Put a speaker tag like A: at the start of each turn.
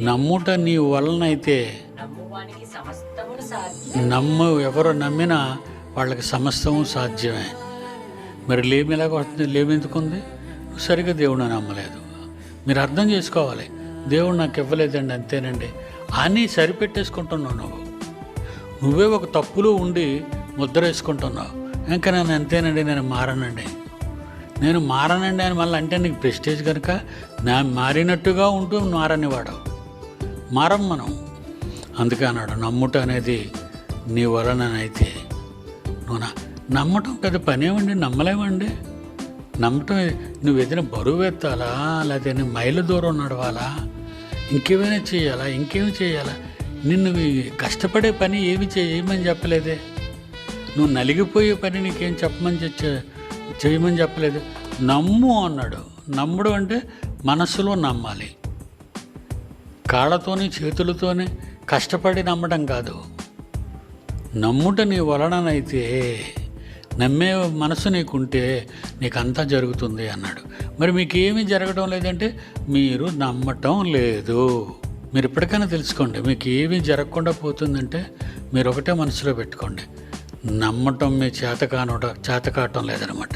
A: నమ్ముట నీ వలనైతే నమ్ము ఎవరు నమ్మినా వాళ్ళకి సమస్తము సాధ్యమే. మరి లేమి ఎలాగ వస్తుంది? లేమి ఎందుకుంది? నువ్వు సరిగ్గా దేవుడు నమ్మలేదు. మీరు అర్థం చేసుకోవాలి. దేవుడు నాకు ఇవ్వలేదండి అంతేనండి. అని సరిపెట్టేసుకుంటున్నావు నువ్వు. నువ్వే ఒక తప్పులో ఉండి ముద్ర వేసుకుంటున్నావు. ఇంకా నేను అంతేనండి నేను మారనండి. నేను మారనండి అని మళ్ళీ అంటే నీకు ప్రెస్టేజ్ కనుక నా మారినట్టుగా ఉంటూ మారనివాడు మారం మనం. అందుకే అన్నాడు నమ్ముట అనేది నీ వలననైతే నువ్వు నా- నమ్మటం పెద్ద పనేమండి నమ్మలేమండి. నమ్మటం నువ్వు ఏదైనా బరువు ఎత్తాలా లేకపోతే మైళ్ళ దూరం నడవాలా ఇంకేమైనా చేయాలా ఇంకేమి చేయాలా? నిన్ను కష్టపడే పని ఏమి చేయమని చెప్పలేదే. నువ్వు నలిగిపోయే పని నీకేం చెప్పమని చెప్ప చేయమని చెప్పలేదు. నమ్ము అన్నాడు. నమ్ముడు అంటే మనసులో నమ్మాలి. కాళ్ళతోని చేతులతోనే కష్టపడి నమ్మడం కాదు. నమ్ముట నీ వలననైతే నమ్మే మనసు నీకుంటే నీకంతా జరుగుతుంది అన్నాడు. మరి మీకేమీ జరగడం లేదంటే మీరు నమ్మటం లేదు. మీరు ఎప్పటికైనా తెలుసుకోండి మీకు ఏమీ జరగకుండా పోతుందంటే మీరు ఒకటే మనసులో పెట్టుకోండి. నమ్మటం మీ చేత చేతకాటం చేత కావటం లేదనమాట.